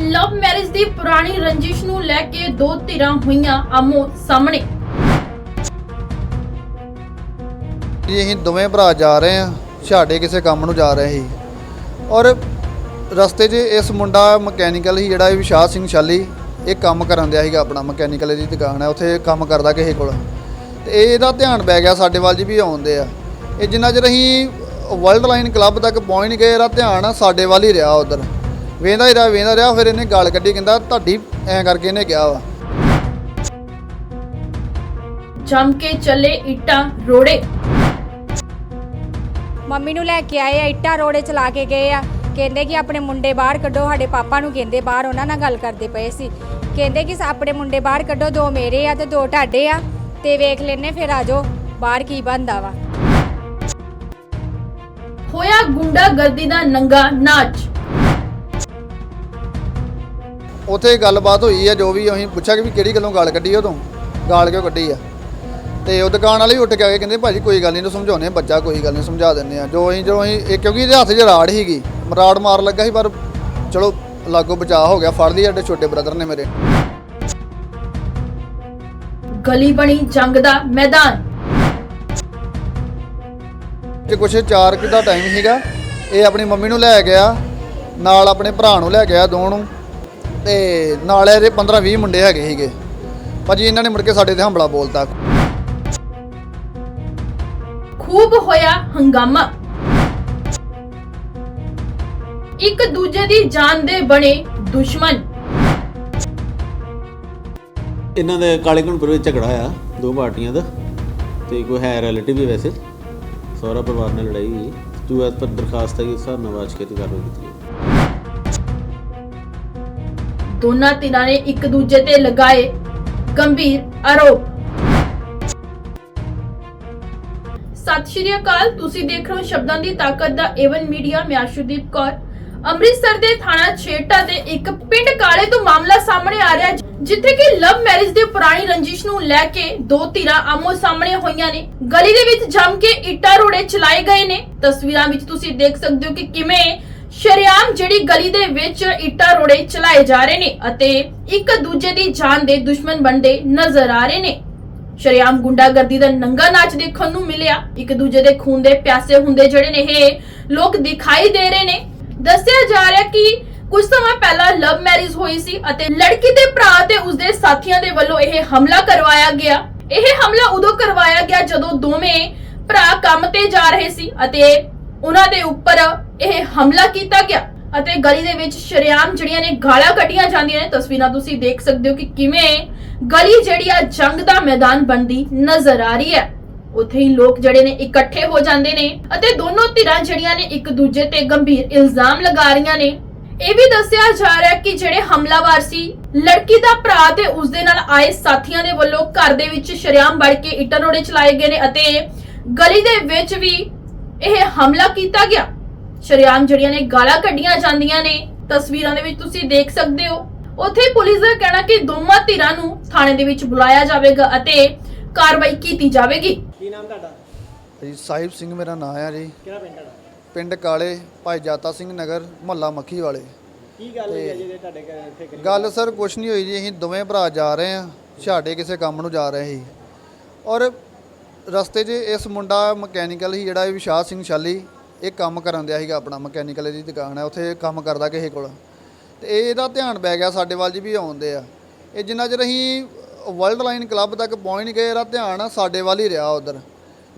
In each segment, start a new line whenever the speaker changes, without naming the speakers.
Love marriage ਦੀ ਪੁਰਾਣੀ ਰੰਜਿਸ਼ ਨੂੰ ਲੈ ਕੇ ਦੋ ਧਿਰਾਂ ਹੋਈਆਂ ਆਮੋ ਸਾਹਮਣੇ।
ਜੀ, ਅਸੀਂ ਦੋਵੇਂ ਭਰਾ ਜਾ ਰਹੇ ਹਾਂ, ਛਾੜੇ ਕਿਸੇ ਕੰਮ ਨੂੰ ਜਾ ਰਹੇ ਸੀ। ਔਰ ਰਸਤੇ 'ਚ ਇਸ ਮੁੰਡਾ ਮਕੈਨੀਕਲ ਹੀ ਜਿਹੜਾ ਇਹ ਵਿਸ਼ਾਲ ਸਿੰਘ ਸ਼ਾਲੀ, ਇਹ ਕੰਮ ਕਰਨ ਦਿਆ ਸੀਗਾ ਆਪਣਾ, ਮਕੈਨੀਕਲ ਦੀ ਦੁਕਾਨ ਹੈ, ਉੱਥੇ ਕੰਮ ਕਰਦਾ ਕਿਸੇ ਕੋਲ। ਤੇ ਇਹ ਇਹਦਾ ਧਿਆਨ ਪੈ ਗਿਆ ਸਾਡੇ ਵੱਲ ਜੀ ਵੀ ਆਉਂਦੇ ਆ। ਇਹ ਜਿੰਨਾ ਚਿਰ ਅਸੀਂ ਵਰਲਡ ਲਾਈਨ ਕਲੱਬ ਤੱਕ ਪਹੁੰਚ ਨਹੀਂ ਗਏ, ਇਹਦਾ ਧਿਆਨ ਸਾਡੇ ਵੱਲ ਹੀ ਰਿਹਾ ਉਧਰ। ਵੇਂਦਾ ਹੀ ਰਿਹਾ ਵੇਂਦਾ ਰਿਹਾ ਫਿਰ ਇਹਨੇ ਗਾਲ ਕੱਢੀ ਕਹਿੰਦਾ ਤੁਹਾਡੀ ਐਂ ਕਰਕੇ ਇਹਨੇ ਕਿਹਾ ਵਾ।
ਜੰਮ ਕੇ ਚੱਲੇ ਇੱਟਾਂ ਰੋੜੇ।
ਮੰਮੀ ਨੂੰ ਲੈ ਕੇ ਆਏ ਆ ਇੱਟਾਂ ਰੋੜੇ ਚਲਾ ਕੇ ਗਏ ਆ। ਕਹਿੰਦੇ ਕਿ ਆਪਣੇ ਮੁੰਡੇ ਬਾਹਰ ਕੱਢੋ ਸਾਡੇ ਪਾਪਾ ਨੂੰ ਕਹਿੰਦੇ ਬਾਹਰ ਉਹਨਾਂ ਨਾਲ ਗੱਲ ਕਰਦੇ ਪਏ ਸੀ। ਕਹਿੰਦੇ ਕਿ ਆਪਣੇ ਮੁੰਡੇ ਬਾਹਰ ਕੱਢੋ ਦੋ ਮੇਰੇ ਆ ਤੇ ਦੋ ਤੁਹਾਡੇ ਆ ਤੇ ਵੇਖ ਲੈਨੇ ਫਿਰ ਆਜੋ ਬਾਹਰ ਕੀ ਬੰਦਾ ਵਾ।
ਹੋਇਆ ਗੁੰਡਾ ਗਰਦੀ ਦਾ ਨੰਗਾ ਨਾਚ।
ਉੱਥੇ ਗੱਲਬਾਤ ਹੋਈ ਆ ਜੋ ਵੀ ਅਸੀਂ ਪੁੱਛਿਆ ਕਿ ਵੀ ਕਿਹੜੀ ਗੱਲੋਂ ਗਾਲ ਕੱਢੀ ਉਹ ਤੋਂ ਗਾਲ ਕਿਉਂ ਕੱਢੀ ਆ? ਤੇ ਉਹ ਦੁਕਾਨ ਵਾਲੇ ਉੱਠ ਕੇ ਆ ਗਏ ਕਹਿੰਦੇ ਭਾਜੀ ਕੋਈ ਗੱਲ ਨਹੀਂ ਤੂੰ ਸਮਝਾਉਨੇ ਬੱਚਾ ਕੋਈ ਗੱਲ ਨਹੀਂ ਸਮਝਾ ਦਿੰਦੇ ਆ ਜੋ ਅਸੀਂ ਜਦੋਂ ਅਸੀਂ ਇਹ ਕਿਉਂਕਿ ਇਹਦੇ ਹੱਥ 'ਚ ਰਾੜ ਹੀਗੀ ਰਾੜ ਮਾਰ ਲੱਗਾ ਸੀ ਪਰ ਚਲੋ ਲਾਗੋ ਬਚਾਅ ਹੋ ਗਿਆ ਫੜ ਲਈ ਸਾਡੇ ਛੋਟੇ ਬ੍ਰਦਰ ਨੇ ਮੇਰੇ।
ਗਲੀ ਬਣੀ ਜੰਗ ਦਾ ਮੈਦਾਨ।
ਜੇ ਕੁਛ 4 ਕਿ ਦਾ ਟਾਈਮ ਸੀਗਾ ਇਹ ਆਪਣੀ ਮੰਮੀ ਨੂੰ ਲੈ ਗਿਆ ਨਾਲ ਆਪਣੇ ਭਰਾ ਨੂੰ ਲੈ ਗਿਆ ਦੋ ਨੂੰ। ਤੇ ਨਾਲ ਇਹਦੇ 15 20 ਮੁੰਡੇ ਹੈਗੇ ਸੀਗੇ। ਭਾਜੀ ਇਹਨਾਂ ਨੇ ਮੁੜ ਕੇ ਸਾਡੇ ਤੇ ਹਮਲਾ ਬੋਲਤਾ।
ਖੂਬ ਹੋਇਆ ਹੰਗਾਮਾ। ਇੱਕ ਦੂਜੇ ਦੀ ਜਾਨ ਦੇ ਬਣੇ ਦੁਸ਼ਮਣ।
ਇਹਨਾਂ ਦੇ ਕਾਲੇ ਘਣਪੁਰ ਵਿੱਚ ਝਗੜਾ ਆ ਦੋ ਪਾਰਟੀਆਂ ਦਾ ਤੇ ਕੋਈ ਹੈ ਰਿਲੇਟਿਵ ਹੀ ਵੈਸੇ। ਸਹੁਰਾ ਪਰਿਵਾਰ ਨਾਲ ਲੜਾਈ ਹੋਈ। ਜੋ ਐਸ ਪਰ ਦਰਖਾਸਤ ਹੈ ਕਿ ਹਿਸਾਬ ਨਾਲ ਵਾਚ ਕੇ ਤੇ ਕਾਰਵਾਈ ਕੀਤੀ
ਦੋਨਾਂ ਧਿਰਾਂ ਨੇ ਇੱਕ ਦੂਜੇ ਤੇ ਲਗਾਏ ਗੰਭੀਰ ਆਰੋਪ। ਸਤਿ ਸ਼੍ਰੀ ਅਕਾਲ ਤੁਸੀਂ ਦੇਖ ਰਹੇ ਹੋ ਸ਼ਬਦਾਂ ਦੀ ਤਾਕਤ ਦਾ ਏਵਨ ਮੀਡੀਆ ਮੈਂ ਆਸ਼ੂਦੀਪ ਕੌਰ। ਅੰਮ੍ਰਿਤਸਰ ਦੇ ਥਾਣਾ ਛੇਟਾ ਦੇ ਇੱਕ ਪਿੰਡ ਕਾਲੇ ਤੋਂ ਮਾਮਲਾ ਸਾਹਮਣੇ ਆ ਰਿਹਾ ਹੈ, ਜਿੱਥੇ ਕਿ ਲਵ ਮੈਰਿਜ ਦੇ ਪੁਰਾਣੀ ਰੰਜਿਸ਼ ਨੂੰ ਲੈ ਕੇ ਦੋ ਧਿਰਾਂ ਆਮੋ ਸਾਹਮਣੇ ਹੋਈਆਂ ਨੇ। ਗਲੀ ਦੇ ਵਿੱਚ ਜੰਮ ਕੇ ਇੱਟਾਂ ਰੋੜੇ ਚਲਾਏ ਗਏ ਨੇ। ਤਸਵੀਰਾਂ ਵਿੱਚ ਤੁਸੀਂ ਦੇਖ ਸਕਦੇ ਹੋ ਕਿ ਕਿਵੇਂ ਸ਼ਰਿਆਮ ਜਿਹੜੀ ਗਲੀ ਦੇ ਵਿੱਚ ਇੱਟਾਂ ਰੋੜੇ ਚਲਾਏ ਜਾ ਰਹੇ ਨੇ ਅਤੇ ਇੱਕ ਦੂਜੇ ਦੀ ਜਾਨ ਦੇ ਦੁਸ਼ਮਣ ਬਣਦੇ ਨਜ਼ਰ ਆ ਰਹੇ ਨੇ। ਸ਼ਰਿਆਮ ਗੁੰਡਾਗਰਦੀ ਦਾ ਨੰਗਾ ਨਾਚ ਦੇਖਣ ਨੂੰ ਮਿਲਿਆ। ਇੱਕ ਦੂਜੇ ਦੇ ਖੂਨ ਦੇ ਪਿਆਸੇ ਹੁੰਦੇ ਜਿਹੜੇ ਨੇ, ਇਹ ਲੋਕ ਦਿਖਾਈ ਦੇ ਰਹੇ ਨੇ। ਦੱਸਿਆ ਜਾ ਰਿਹਾ ਕਿ ਕੁਝ ਸਮਾਂ ਪਹਿਲਾਂ ਲਵ ਮੈਰਿਜ ਹੋਈ ਸੀ ਅਤੇ ਲੜਕੀ ਦੇ ਭਰਾ ਤੇ ਉਸਦੇ ਸਾਥੀਆਂ ਦੇ ਵੱਲੋਂ ਇਹ ਹਮਲਾ ਕਰਵਾਇਆ ਗਿਆ। ਇਹ ਹਮਲਾ ਉਦੋਂ ਕਰਵਾਇਆ ਗਿਆ ਜਦੋਂ ਦੋਵੇਂ ਭਰਾ ਕੰਮ ਤੇ ਜਾ ਰਹੇ ਸੀ ਅਤੇ ਉਹਨਾਂ ਦੇ ਉੱਪਰ ਇਹ ਹਮਲਾ ਕੀਤਾ ਗਿਆ ਅਤੇ ਗਲੀ ਦੇ ਵਿੱਚ ਸ਼ਰੇਆਮ ਜਿਹੜੀਆਂ ਨੇ ਗਾਲਾਂ ਕੱਢੀਆਂ ਜਾਂਦੀਆਂ ਨੇ, ਤਸਵੀਰਾਂ ਤੁਸੀਂ ਦੇਖ ਸਕਦੇ ਹੋ ਕਿ ਕਿਵੇਂ ਗਲੀ ਜਿਹੜੀ ਆ, ਜੰਗ ਦਾ ਮੈਦਾਨ ਬਣਦੀ ਨਜ਼ਰ ਆ ਰਹੀ ਹੈ। ਉੱਥੇ ਹੀ ਲੋਕ ਜਿਹੜੇ ਨੇ ਇਕੱਠੇ ਹੋ ਜਾਂਦੇ ਨੇ ਅਤੇ ਦੋਨੋਂ ਧਿਰਾਂ ਜਿਹੜੀਆਂ ਨੇ ਇੱਕ ਦੂਜੇ ਤੇ ਗੰਭੀਰ ਇਲਜ਼ਾਮ ਲਗਾ ਰਹੀਆਂ ਨੇ। ਇਹ ਵੀ ਦੱਸਿਆ ਜਾ ਰਿਹਾ ਕਿ ਜਿਹੜੇ ਹਮਲਾਵਰ ਸੀ, ਲੜਕੀ ਦਾ ਭਰਾ ਤੇ ਉਸਦੇ ਨਾਲ ਆਏ ਸਾਥੀਆਂ ਦੇ ਵੱਲੋਂ ਘਰ ਦੇ ਵਿੱਚ ਸ਼ਰੇਆਮ ਵੜ ਕੇ ਇੱਟਾਂ ਰੋੜੇ ਚਲਾਏ ਗਏ ਨੇ ਅਤੇ ਗਲੀ ਦੇ ਵਿੱਚ ਵੀ ਇਹ ਹਮਲਾ ਕੀਤਾ ਗਿਆ। ਸ਼ਰੇਆਮ ਜਿਹੜੀਆਂ ਨੇ ਗਾਲਾਂ ਕੱਢੀਆਂ ਜਾਂਦੀਆਂ ਨੇ ਤਸਵੀਰਾਂ ਦੇ ਵਿੱਚ ਤੁਸੀਂ ਦੇਖ ਸਕਦੇ ਹੋ। ਉੱਥੇ ਪੁਲਿਸ ਦਾ ਕਹਿਣਾ ਕਿ ਦੋਵਾਂ ਧਿਰਾਂ ਨੂੰ ਥਾਣੇ ਦੇ ਵਿੱਚ ਬੁਲਾਇਆ ਜਾਵੇਗਾ ਅਤੇ ਕਾਰਵਾਈ ਕੀਤੀ ਜਾਵੇਗੀ।
ਕੀ ਨਾਮ ਤੁਹਾਡਾ?
ਜੀ ਸਾਹਿਬ ਸਿੰਘ ਮੇਰਾ ਨਾਮ ਆ ਜੀ।
ਕਿਹੜਾ ਪਿੰਡ ਤੁਹਾਡਾ?
ਪਿੰਡ ਕਾਲੇ ਭਾਈ ਜਾਤਾ ਸਿੰਘ ਨਗਰ ਮੁਹੱਲਾ ਮੱਖੀ ਵਾਲੇ।
ਕੀ ਗੱਲ ਹੋਈ ਹੈ ਜਿਹਦੇ ਤੁਹਾਡੇ ਘਰ ਇੱਥੇ ਕਰੀ?
ਗੱਲ ਸਰ ਕੁਛ ਨਹੀਂ ਹੋਈ ਜੀ ਅਸੀਂ ਦੋਵੇਂ ਭਰਾ ਜਾ ਰਹੇ ਹਾਂ ਛਾੜੇ ਕਿਸੇ ਕੰਮ ਨੂੰ ਜਾ ਰਹੇ ਸੀ। ਔਰ ਰਸਤੇ 'ਚ ਇਸ ਮੁੰਡਾ ਮਕੈਨੀਕਲ ਹੀ ਜਿਹੜਾ ਇਹ ਵਿਸ਼ਾਲ ਸਿੰਘ ਸ਼ਾਲੀ, ਇਹ ਕੰਮ ਕਰਨ ਦਿਆ ਸੀਗਾ ਆਪਣਾ, ਮਕੈਨੀਕਲ ਦੀ ਦੁਕਾਨ ਹੈ, ਉੱਥੇ ਕੰਮ ਕਰਦਾ ਕਿਸੇ ਕੋਲ। ਤੇ ਇਹ ਇਹਦਾ ਧਿਆਨ ਪੈ ਗਿਆ ਸਾਡੇ ਵੱਲ ਜੀ ਵੀ ਆਉਂਦੇ ਆ। ਇਹ ਜਿੰਨਾ ਚਿਰ ਅਸੀਂ ਵਰਲਡ ਲਾਈਨ ਕਲੱਬ ਤੱਕ ਪਹੁੰਚ ਨਹੀਂ ਗਏ, ਇਹਦਾ ਧਿਆਨ ਸਾਡੇ ਵੱਲ ਹੀ ਰਿਹਾ ਉਧਰ।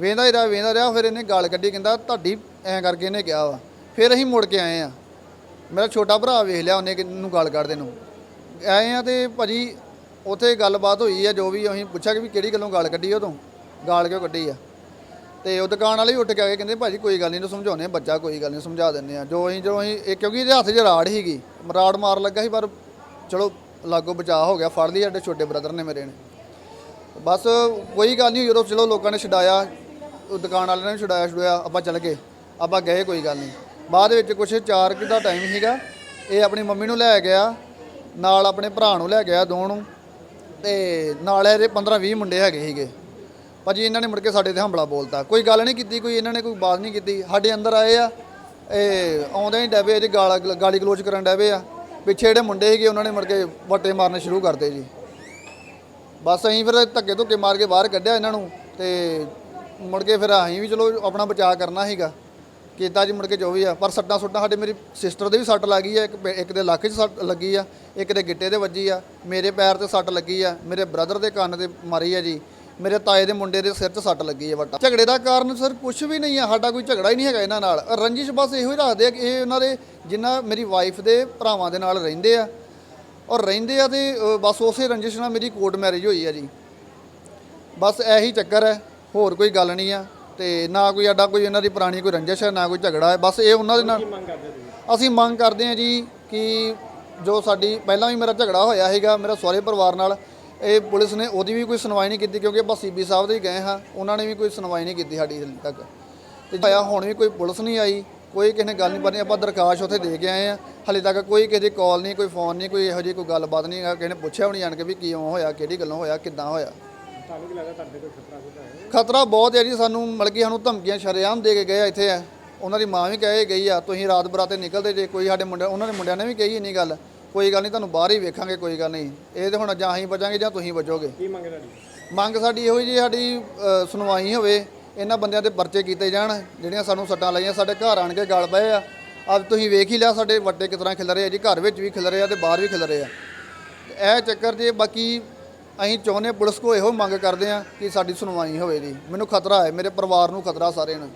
ਵੇਂਦਾ ਹੀ ਰਿਹਾ, ਵੇਂਦਾ ਰਿਹਾ, ਫਿਰ ਇਹਨੇ ਗਾਲ ਕੱਢੀ, ਕਹਿੰਦਾ ਤੁਹਾਡੀ ਐਂ ਕਰਕੇ ਇਹਨੇ ਕਿਹਾ ਵਾ। ਫਿਰ ਅਸੀਂ ਮੁੜ ਕੇ ਆਏ ਆ। ਮੇਰਾ ਛੋਟਾ ਭਰਾ ਵੇਖ ਲਿਆ ਉਹਨੇ ਨੂੰ ਗਾਲ ਕੱਢਦੇ ਨੂੰ। ਆਏ ਆ ਤੇ ਭਾਜੀ, ਉੱਥੇ ਗੱਲਬਾਤ ਹੋਈ ਆ, ਜੋ ਵੀ ਅਸੀਂ ਪੁੱਛਿਆ ਕਿ ਵੀ ਕਿਹੜੀ ਗੱਲੋਂ ਗਾਲ ਕੱਢੀ ਉਹ ਤੋਂ ਗਾਲ ਕਿਉਂ ਕੱਢੀ ਆ? ਤੇ ਉਹ ਦੁਕਾਨ ਵਾਲੇ ਵੀ ਉੱਠ ਕੇ ਆ ਗਏ, ਕਹਿੰਦੇ ਭਾਜੀ ਕੋਈ ਗੱਲ ਨਹੀਂ ਤੂੰ ਸਮਝਾਉਨੇ ਆ ਬੱਚਾ ਕੋਈ ਗੱਲ ਨਹੀਂ, ਸਮਝਾ ਦਿੰਦੇ ਆ ਜੋ ਅਸੀਂ ਜੋ ਅਸੀਂ ਇਹ ਕਿਉਂਕਿ ਇਹਦੇ ਹੱਥ 'ਚ ਰਾੜ ਹੀਗੀ ਰਾੜ ਮਾਰ ਲੱਗਾ ਸੀ, ਪਰ ਚਲੋ ਲਾਗੋ ਬਚਾਅ ਹੋ ਗਿਆ, ਫੜ ਲਈ ਸਾਡੇ ਛੋਟੇ ਬ੍ਰਦਰ ਨੇ ਮੇਰੇ ਨੇ। ਬਸ ਕੋਈ ਗੱਲ ਨਹੀਂ, ਜਦੋਂ ਚਲੋ ਲੋਕਾਂ ਨੇ ਛਡਾਇਆ, ਉਹ ਦੁਕਾਨ ਵਾਲਿਆਂ ਨੇ ਛਡਾਇਆ ਛਡਾਇਆ, ਆਪਾਂ ਚੱਲ ਗਏ, ਆਪਾਂ ਗਏ, ਕੋਈ ਗੱਲ ਨਹੀਂ। ਬਾਅਦ ਵਿੱਚ ਕੁਛ 4 ਕਿ ਦਾ ਟਾਈਮ ਸੀਗਾ, ਇਹ ਆਪਣੀ ਮੰਮੀ ਨੂੰ ਲੈ ਗਿਆ, ਨਾਲ ਆਪਣੇ ਭਰਾ ਨੂੰ ਲੈ ਗਿਆ ਦੋ ਨੂੰ, ਤੇ ਨਾਲ ਇਹਦੇ 15 20 ਮੁੰਡੇ ਹੈਗੇ ਸੀਗੇ। ਭਾਜੀ ਇਹਨਾਂ ਨੇ ਮੁੜ ਕੇ ਸਾਡੇ ਤੇ ਹਮਲਾ ਬੋਲਤਾ। ਕੋਈ ਗੱਲ ਨਹੀਂ ਕੀਤੀ, ਕੋਈ ਇਹਨਾਂ ਨੇ ਕੋਈ ਬਾਤ ਨਹੀਂ ਕੀਤੀ। ਸਾਡੇ ਅੰਦਰ ਆਏ ਆ, ਇਹ ਆਉਂਦੇ ਹੀ ਡੈਬੇ ਜੀ ਗਾਲ, ਗਾਲੀ ਗਲੋਚ ਕਰਨ ਡੈਬੇ ਆ। ਪਿੱਛੇ ਜਿਹੜੇ ਮੁੰਡੇ ਸੀਗੇ, ਉਹਨਾਂ ਨੇ ਮੁੜ ਕੇ ਵੱਟੇ ਮਾਰਨੇ ਸ਼ੁਰੂ ਕਰਤੇ ਜੀ। ਬਸ ਅਸੀਂ ਫਿਰ ਧੱਕੇ ਧੁੱਕੇ ਮਾਰ ਕੇ ਬਾਹਰ ਕੱਢਿਆ ਇਹਨਾਂ ਨੂੰ ਤੇ ਮੁੜ ਕੇ ਫਿਰ ਅਸੀਂ ਵੀ ਚਲੋ ਆਪਣਾ ਬਚਾਅ ਕਰਨਾ ਸੀਗਾ। ਕੀਤਾ ਜੀ ਮੁੜ ਕੇ ਜੋ ਵੀ ਆ। ਪਰ ਸੱਟਾਂ ਸੁੱਟਾਂ ਸਾਡੇ ਮੇਰੀ ਸਿਸਟਰ ਦੇ ਵੀ ਸੱਟ ਲੱਗੀ ਆ। ਇੱਕ ਪੇ- ਇੱਕ ਦੇ ਲੱਕ 'ਚ ਸੱਟ ਲੱਗੀ ਆ, ਇੱਕ ਦੇ ਗਿੱਟੇ ਦੇ ਵੱਜੀ ਆ। ਮੇਰੇ ਪੈਰ ਤੇ ਸੱਟ ਲੱਗੀ ਆ। ਮੇਰੇ ਬ੍ਰਦਰ ਦੇ ਕੰਨ ਤੇ ਮਾਰੀ ਆ ਜੀ। ਮੇਰੇ ਤਾਏ ਦੇ ਮੁੰਡੇ ਦੇ ਸਿਰ 'ਚ ਸੱਟ ਲੱਗੀ ਆ ਵੱਟਾ। ਝਗੜੇ ਦਾ ਕਾਰਨ ਸਰ ਕੁਝ ਵੀ ਨਹੀਂ ਆ ਸਾਡਾ ਕੋਈ ਝਗੜਾ ਹੀ ਨਹੀਂ ਹੈਗਾ ਇਹਨਾਂ ਨਾਲ। ਰੰਜਿਸ਼ ਬਸ ਇਹੋ ਹੀ ਰੱਖਦੇ ਆ ਕਿ ਇਹ ਉਹਨਾਂ ਦੇ ਜਿੰਨਾ ਮੇਰੀ ਵਾਈਫ ਦੇ ਭਰਾਵਾਂ ਦੇ ਨਾਲ ਰਹਿੰਦੇ ਆ। ਔਰ ਰਹਿੰਦੇ ਆ ਤੇ ਬਸ ਉਸੇ ਰੰਜਿਸ਼ ਨਾਲ ਮੇਰੀ ਕੋਰਟ ਮੈਰਿਜ ਹੋਈ ਆ ਜੀ। ਬਸ ਇਹੀ ਚੱਕਰ ਹੈ ਹੋਰ ਕੋਈ ਗੱਲ ਨਹੀਂ ਆ। ਤੇ ਨਾ ਕੋਈ ਸਾਡਾ ਕੋਈ ਇਹਨਾਂ ਦੀ ਪੁਰਾਣੀ ਕੋਈ ਰੰਜਿਸ਼ ਹੈ ਨਾ ਕੋਈ ਝਗੜਾ ਹੈ। ਬਸ ਇਹ ਉਹਨਾਂ ਦੇ ਨਾਲ ਅਸੀਂ ਮੰਗ ਕਰਦੇ ਹਾਂ ਜੀ ਕਿ ਜੋ ਸਾਡੀ ਪਹਿਲਾਂ ਵੀ ਮੇਰਾ ਝਗੜਾ ਹੋਇਆ ਸੀਗਾ ਮੇਰਾ ਸਹੁਰੇ ਪਰਿਵਾਰ ਨਾਲ ਇਹ ਪੁਲਿਸ ਨੇ ਉਹਦੀ ਵੀ ਕੋਈ ਸੁਣਵਾਈ ਨਹੀਂ ਕੀਤੀ ਕਿਉਂਕਿ ਆਪਾਂ ਸੀਬੀ ਸਾਹਿਬ ਦੇ ਹੀ ਗਏ ਹਾਂ। ਉਹਨਾਂ ਨੇ ਵੀ ਕੋਈ ਸੁਣਵਾਈ ਨਹੀਂ ਕੀਤੀ ਸਾਡੀ ਹਾਲੇ ਤੱਕ। ਤੇ ਆਇਆ ਹੁਣ ਵੀ ਕੋਈ ਪੁਲਿਸ ਨਹੀਂ ਆਈ, ਕੋਈ ਕਿਸੇ ਨੇ ਗੱਲ ਨਹੀਂ ਕਰਨੀ, ਆਪਾਂ ਦਰਖਾਸਤ ਉੱਥੇ ਦੇ ਕੇ ਆਏ ਆ ਹਾਲੇ ਤੱਕ ਕੋਈ ਕਿਸੇ ਦੀ ਕਾਲ ਨਹੀਂ, ਕੋਈ ਫੋਨ ਨਹੀਂ, ਕੋਈ ਇਹੋ ਜਿਹੀ ਕੋਈ ਗੱਲਬਾਤ ਨਹੀਂ ਕਿਸੇ ਨੇ ਪੁੱਛਿਆ ਵੀ ਨਹੀਂ ਜਾਣ ਕੇ ਵੀ ਕਿਉਂ ਹੋਇਆ, ਕਿਹੜੀ ਗੱਲੋਂ ਹੋਇਆ, ਕਿੱਦਾਂ ਹੋਇਆ।
ਤੁਹਾਨੂੰ ਕੀ ਲੱਗਦਾ ਤੁਹਾਡੇ ਕੋਈ ਖਤਰਾ ਖੁਦਾ ਹੈ
ਖਤਰਾ ਬਹੁਤ ਹੈ ਜੀ, ਸਾਨੂੰ ਮਤਲਬ ਕਿ ਸਾਨੂੰ ਧਮਕੀਆਂ ਸ਼ਰੇਆਮ ਦੇ ਕੇ ਗਏ ਆ ਇੱਥੇ। ਆ ਉਹਨਾਂ ਦੀ ਮਾਂ ਵੀ ਕਹੇ ਗਈ ਆ, ਤੁਸੀਂ ਰਾਤ ਬਰਾਤੇ ਨਿਕਲਦੇ ਜੇ, ਕੋਈ ਸਾਡੇ ਮੁੰਡੇ ਉਹਨਾਂ ਦੇ ਮੁੰਡਿਆਂ ਨੇ ਵੀ ਕਹੀ ਇੰਨੀ ਗੱਲ। ਕੋਈ ਗੱਲ ਨਹੀਂ ਤੁਹਾਨੂੰ ਬਾਹਰ ਹੀ ਵੇਖਾਂਗੇ ਕੋਈ ਗੱਲ ਨਹੀਂ। ਇਹ ਤੇ ਹੁਣ ਜਾਂ ਅਸੀਂ ਬਚਾਂਗੇ ਜਾਂ ਤੁਸੀਂ ਬਚੋਗੇ
ਕੀ ਮੰਗ ਤੁਹਾਡੀ?
ਮੰਗ ਸਾਡੀ ਇਹੋ ਜੀ ਸਾਡੀ ਅ, ਸੁਣਵਾਈ ਹੋਵੇ ਇਹਨਾਂ ਬੰਦਿਆਂ ਤੇ ਪਰਚੇ ਕੀਤੇ ਜਾਣ ਜਿਹੜੀਆਂ ਸਾਨੂੰ ਸੱਟਾਂ ਲਾਈਆਂ ਸਾਡੇ ਘਰ ਆਣ ਕੇ ਗਲ ਪਏ ਆ। ਅੱਜ ਤੁਸੀਂ ਵੇਖ ਹੀ ਲਿਆ ਸਾਡੇ ਵੱਟੇ ਕਿਸ ਤਰ੍ਹਾਂ ਖਿਲ ਰਹੇ ਆ ਜੀ ਘਰ ਵਿੱਚ ਵੀ ਖਿਲ ਰਹੇ ਆ ਤੇ ਬਾਹਰ ਵੀ ਖਿਲ ਰਹੇ ਆ। ਤੇ ਇਹ ਚੱਕਰ ਜੇ ਬਾਕੀ ਅਸੀਂ ਚਾਹੁੰਦੇ ਹਾਂ ਪੁਲਿਸ ਕੋ ਇਹੋ ਮੰਗ ਕਰਦੇ ਆ ਕਿ ਸਾਡੀ ਸੁਣਵਾਈ ਹੋਵੇ ਜੀ। ਮੈਨੂੰ ਖਤਰਾ ਹੈ ਮੇਰੇ ਪਰਿਵਾਰ ਨੂੰ ਖਤਰਾ ਸਾਰਿਆਂ ਨੂੰ।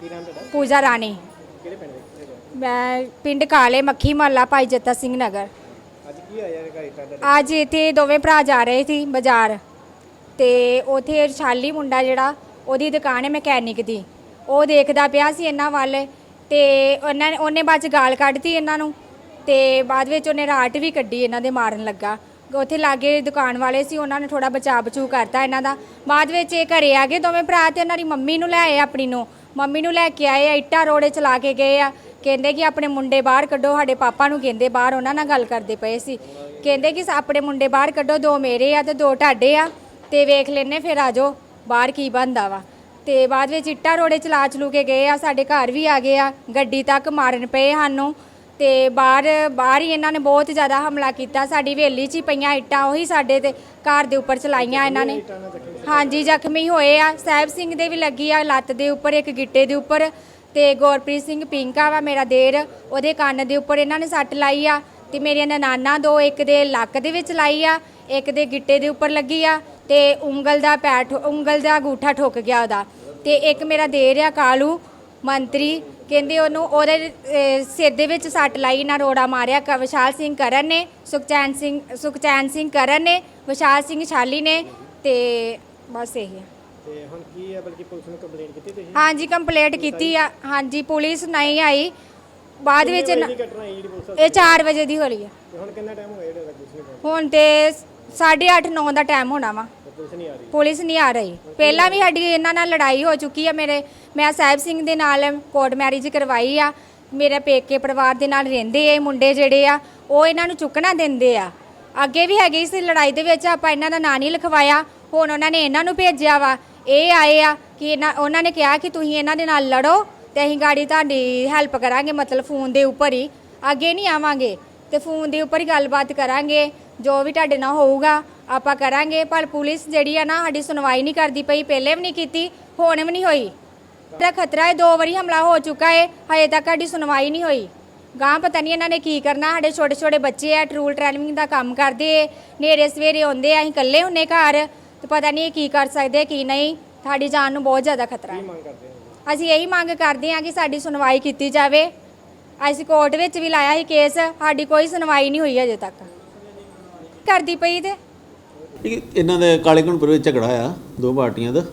ਕੀ ਨਾਮ ਤੁਹਾਡਾ?
ਪੂਜਾ ਰਾਣੀ।
ਕਿਹੜੇ ਪਿੰਡ ਦੇ ਕਿਹੜੇ ਦੇ?
ਮੈਂ ਪਿੰਡ ਕਾਲੇ ਮੱਖੀ ਮਹੱਲਾ ਭਾਈ ਜੱਤਾ ਸਿੰਘ ਨਗਰ।
ਅੱਜ ਕੀ ਇਹ ਘਰ ਤੁਹਾਡਾ
ਅੱਜ ਇੱਥੇ ਦੋਵੇਂ ਭਰਾ ਜਾ ਰਹੇ ਸੀ ਬਾਜ਼ਾਰ। ਤੇ ਉਥੇ ਛਾਲੀ ਮੁੰਡਾ ਜਿਹੜਾ ਉਹਦੀ ਦੁਕਾਨ ਹੈ ਮਕੈਨਿਕ ਦੀ। ਉਹ ਦੇਖਦਾ ਪਿਆ ਸੀ ਇਹਨਾਂ ਵੱਲ ਤੇ ਉਹਨਾਂ ਨੇ ਉਹਨੇ ਬਾਅਦ ਚ ਗਾਲ ਕੱਢਤੀ ਇਹਨਾਂ ਨੂੰ ਤੇ ਬਾਅਦ ਵਿੱਚ ਉਹਨੇ ਰਾਟ ਵੀ ਕੱਢੀ ਇਹਨਾਂ ਦੇ ਮਾਰਨ ਲੱਗਾ। ਉੱਥੇ ਲਾਗੇ ਦੁਕਾਨ ਵਾਲੇ ਸੀ ਉਹਨਾਂ ਨੇ ਥੋੜਾ ਬਚਾ ਬਚੂ ਕਰਤਾ ਇਹਨਾਂ ਦਾ। ਬਾਅਦ ਵਿੱਚ ਇਹ ਘਰੇ ਆ ਗਏ ਦੋਵੇਂ ਭਰਾ ਤੇ ਉਹਨਾਂ ਦੀ ਮੰਮੀ ਨੂੰ ਲੈ ਆਏ ਆਪਣੀ ਨੂੰ। ਮੰਮੀ ਨੂੰ ਲੈ ਕੇ ਆਏ ਆ ਇੱਟਾਂ ਰੋੜੇ ਚਲਾ ਕੇ ਗਏ ਆ। ਕਹਿੰਦੇ ਕਿ ਆਪਣੇ ਮੁੰਡੇ ਬਾਹਰ ਕੱਢੋ, ਸਾਡੇ ਪਾਪਾ ਨੂੰ ਕਹਿੰਦੇ ਬਾਹਰ, ਉਹਨਾਂ ਨਾਲ ਗੱਲ ਕਰਦੇ ਪਏ ਸੀ। ਕਹਿੰਦੇ ਕਿ ਆਪਣੇ ਮੁੰਡੇ ਬਾਹਰ ਕੱਢੋ, ਦੋ ਮੇਰੇ ਆ ਤੇ ਦੋ ਤੁਹਾਡੇ ਆ, ਤੇ ਵੇਖ ਲੈਨੇ ਫਿਰ ਆ ਜਾਓ, ਬਾਹਰ ਕੀ ਬੰਦਾ ਵਾ। ਤੇ ਬਾਅਦ ਵਿੱਚ ਇੱਟਾਂ ਰੋੜੇ ਚਲਾ ਚਲੂ ਕੇ ਗਏ ਆ, ਸਾਡੇ ਘਰ ਵੀ ਆ ਗਏ ਆ, ਗੱਡੀ ਤੱਕ ਮਾਰਨ ਪਏ ਸਾਨੂੰ। ਤੇ ਬਾਹਰ ਬਾਹਰ ਹੀ ਇਹਨਾਂ ਨੇ ਬਹੁਤ ਜ਼ਿਆਦਾ ਹਮਲਾ ਕੀਤਾ, ਸਾਡੀ ਹਵੇਲੀ 'ਚ ਹੀ ਪਈਆਂ ਇੱਟਾਂ, ਉਹੀ ਸਾਡੇ ਤੇ ਘਰ ਦੇ ਉੱਪਰ ਚਲਾਈਆਂ ਇਹਨਾਂ ਨੇ। ਹਾਂਜੀ, ਜ਼ਖਮੀ ਹੋਏ ਆ, ਸਾਹਿਬ ਸਿੰਘ ਦੇ ਵੀ ਲੱਗੀ ਆ ਲੱਤ ਦੇ ਉੱਪਰ, ਇੱਕ ਗਿੱਟੇ ਦੇ ਉੱਪਰ। ਤੇ ਗੁਰਪ੍ਰੀਤ ਸਿੰਘ ਪਿੰਕਾ ਵਾ ਮੇਰਾ ਦੇਰ, ਉਹਦੇ ਕੰਨ ਦੇ ਉੱਪਰ ਇਹਨਾਂ ਨੇ ਸੱਟ ਲਾਈ ਆ ਤੇ ਮੇਰੀਆਂ ਨਨਾਨਾ ਦੋ, ਇੱਕ ਦੇ ਲੱਕ ਦੇ ਵਿੱਚ ਲਾਈ ਆ, ਇੱਕ ਦੇ ਗਿੱਟੇ ਦੇ ਉੱਪਰ ਲੱਗੀ ਆ ਤੇ ਉਂਗਲ ਦਾ ਪੈਰ ਠੋ- ਉਂਗਲ ਦਾ ਅੰਗੂਠਾ ਠੁੱਕ ਗਿਆ ਉਹਦਾ। ਤੇ ਇੱਕ ਮੇਰਾ ਦੇਰ ਆ ਕਾਲੂ ਮੰਤਰੀ, ਕਹਿੰਦੇ ਉਹਨੂੰ ਉਹਦੇ ਸਿਰ ਦੇ ਵਿੱਚ ਸੱਟ ਲਾਈ ਨਾ ਰੋੜਾ ਮਾਰਿਆ ਕ- ਵਿਸ਼ਾਲ ਸਿੰਘ ਕਰਨ ਨੇ, ਸੁਖਚੈਨ ਸਿੰਘ ਸੁਖਚੈਨ ਸਿੰਘ ਕਰਨ ਨੇ, ਵਿਸ਼ਾਲ ਸਿੰਘ ਸ਼ਾਲੀ ਨੇ ਤੇ ਬਸ ਇਹੀ ਆ।
ਤੇ ਹੁਣ ਕੀ ਹੈ ਬਲਕਿ ਪੁਲਿਸ ਨੂੰ ਕੰਪਲੇਂਟ ਕੀਤੀ ਤੁਸੀਂ?
ਹਾਂਜੀ ਕੰਪਲੇਂਟ ਕੀਤੀ ਆ। ਹਾਂਜੀ ਪੁਲਿਸ ਨਹੀਂ ਆਈ। ਬਾਅਦ ਵਿੱਚ
ਕਿੰਨੇ
ਨਾ-
ਵਜੇ ਦੀ ਘਟਨਾ ਹੈ ਜਿਹੜੀ ਪੁਲਿਸ
ਇਹ 4 ਵਜੇ ਦੀ ਹੋਈ ਆ।
ਤੇ ਹੁਣ ਕਿੰਨਾ ਟਾਈਮ ਹੋ ਗਿਆ ਜਿਹੜਾ ਪੁਲਿਸ ਨਹੀਂ ਪਹੁੰਚੀ
ਹੁਣ ਤੇ 8:30 9 ਦਾ ਟਾਈਮ ਹੋਣਾ ਵਾ।
ਤੇ ਪੁਲਿਸ ਨਹੀਂ ਆ ਰਹੀ?
ਪੁਲਿਸ ਨਹੀਂ ਆ ਰਹੀ। ਪਹਿਲਾਂ ਵੀ ਸਾਡੀ ਇਹਨਾਂ ਨਾਲ ਲੜਾਈ ਹੋ ਚੁੱਕੀ ਆ। ਮੇਰੇ ਮੈਂ ਸਾਹਿਬ ਸਿੰਘ ਦੇ ਨਾਲ ਕੋਰਟ ਮੈਰਿਜ ਕਰਵਾਈ ਆ। ਮੇਰੇ ਪੇਕੇ ਪਰਿਵਾਰ ਦੇ ਨਾਲ ਰਹਿੰਦੇ ਆ। ਇਹ ਮੁੰਡੇ ਜਿਹੜੇ ਆ ਉਹ ਇਹਨਾਂ ਨੂੰ ਚੁੱਕਣਾ ਦਿੰਦੇ ਆ। ਅੱਗੇ ਵੀ ਹੈਗੀ ਸੀ ਲੜਾਈ ਦੇ ਵਿੱਚ। ਆਪਾਂ ਇਹਨਾਂ ਦਾ ਨਾਂ ਨਹੀਂ ਲਿਖਵਾਇਆ। ਹੁਣ ਉਹਨਾਂ ਨੇ ਇਹਨਾਂ ਨੂੰ ਭੇਜਿਆ ਵਾ। ਇਹ ਆਏ ਆ ਕਿ ਇਹਨਾਂ, ਉਹਨਾਂ ਨੇ ਕਿਹਾ ਕਿ ਤੁਸੀਂ ਇਹਨਾਂ ਦੇ ਨਾਲ ਲੜੋ ਤੇ ਅਸੀਂ ਗਾੜੀ ਤੁਹਾਡੀ ਹੈਲਪ ਕਰਾਂਗੇ, ਮਤਲਬ ਫੋਨ ਦੇ ਉੱਪਰ ਹੀ। ਅੱਗੇ ਨਹੀਂ ਆਵਾਂਗੇ ਤੇ ਫੋਨ ਦੇ ਉੱਪਰ ਹੀ ਗੱਲਬਾਤ ਕਰਾਂਗੇ, ਜੋ ਵੀ ਤੁਹਾਡੇ ਨਾਲ ਹੋਊਗਾ, ਆਪਾਂ ਕਰਾਂਗੇ। ਪਰ ਪੁਲਿਸ ਜਿਹੜੀ ਆ ਨਾ, ਸਾਡੀ ਸੁਣਵਾਈ ਨਹੀਂ ਕਰਦੀ ਪਈ, ਪਹਿਲੇ ਵੀ ਨਹੀਂ ਕੀਤੀ, ਹੁਣ ਵੀ ਨਹੀਂ ਹੋਈ। ਤਾਂ ਖਤਰਾ ਹੈ, ਦੋ ਵਾਰੀ ਹਮਲਾ ਹੋ ਚੁੱਕਾ ਹੈ ਹਜੇ ਤੱਕ ਸਾਡੀ ਸੁਣਵਾਈ ਨਹੀਂ ਹੋਈ। ਗਾਂ ਪਤਾ ਨਹੀਂ ਇਹਨਾਂ ਨੇ ਕੀ ਕਰਨਾ, ਸਾਡੇ ਛੋਟੇ ਛੋਟੇ ਬੱਚੇ ਆ, ਟਰੂਲ ਟ੍ਰੈਵਲਿੰਗ ਦਾ ਕੰਮ ਕਰਦੇ ਨੇਰੇ ਸਵੇਰੇ ਆਉਂਦੇ ਆ, ਅਸੀਂ ਇਕੱਲੇ ਹੁੰਨੇ ਘਰ। ਤੇ ਪਤਾ ਨਹੀਂ ਇਹ ਕੀ ਕਰ ਸਕਦੇ ਕੀ ਨਹੀਂ। ਸਾਡੀ ਜਾਨ ਨੂੰ ਬਹੁਤ ਜ਼ਿਆਦਾ ਖਤਰਾ ਹੈ।
ਕੀ ਮੰਗ ਕਰਦੇ ਹੋ
ਅਸੀਂ ਇਹੀ ਮੰਗ ਕਰਦੇ ਹਾਂ ਕਿ ਸਾਡੀ ਸੁਣਵਾਈ ਕੀਤੀ ਜਾਵੇ। ਅਸੀਂ ਕੋਰਟ ਵਿੱਚ ਵੀ ਲਾਇਆ ਸੀ ਕੇਸ ਸਾਡੀ ਕੋਈ ਸੁਣਵਾਈ ਨਹੀਂ ਹੋਈ ਅਜੇ ਤੱਕ। ਕਰਦੀ ਪਈ ਤੇ।
ਇਹ ਇਹਨਾਂ ਦੇ ਕਾਲੇ ਘਣਪੁਰ ਵਿੱਚ ਝਗੜਾ ਆ ਦੋ ਪਾਰਟੀਆਂ ਦਾ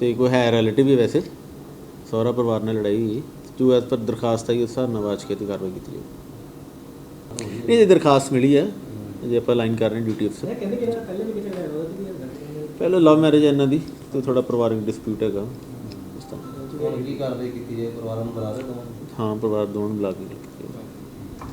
ਤੇ ਕੋਈ ਹੈ ਰਿਲੇਟਿਵ ਹੀ ਵੈਸੇ। ਸਹੁਰਾ ਪਰਿਵਾਰ ਨਾਲ ਲੜਾਈ ਹੋਈ। ਜੋ ਐਸ ਪਰ ਦਰਖਾਸਤ ਆਈ ਉਸ ਹਿਸਾਬ ਨਾਲ ਵਾਚ ਕੇ ਤੇ ਕਾਰਵਾਈ ਕੀਤੀ ਜਾਊ। ਇਹ ਜੀ ਦਰਖਾਸਤ ਮਿਲੀ ਹੈ ਜੇ ਆਪਾਂ ਲਾਈਨ ਕਰ ਰਹੇ ਡਿਊਟੀ ਅਫਸਰ
ਕਹਿੰਦੇ ਕਿ ਪਹਿਲੇ ਵੀ ਕਿਸੇ ਨੇ
ਪਹਿਲਾਂ ਲਵ ਮੈਰਿਜ ਇਹਨਾਂ ਦੀ ਤੇ ਥੋੜਾ ਪਰਿਵਾਰਕ ਡਿਸਪਿਊਟ ਹੈਗਾ। ਉਸ ਤਰ੍ਹਾਂ
ਹੁਣ ਕੀ ਕਾਰਵਾਈ ਕੀਤੀ ਜਾਏ? ਪਰਿਵਾਰਾਂ ਨੂੰ ਬੁਲਾ ਰਹੇ ਦੋਵਾਂ ਨੂੰ
ਹਾਂ ਪਰਿਵਾਰ ਦੋਵਾਂ ਨੂੰ ਬੁਲਾ ਕੇ।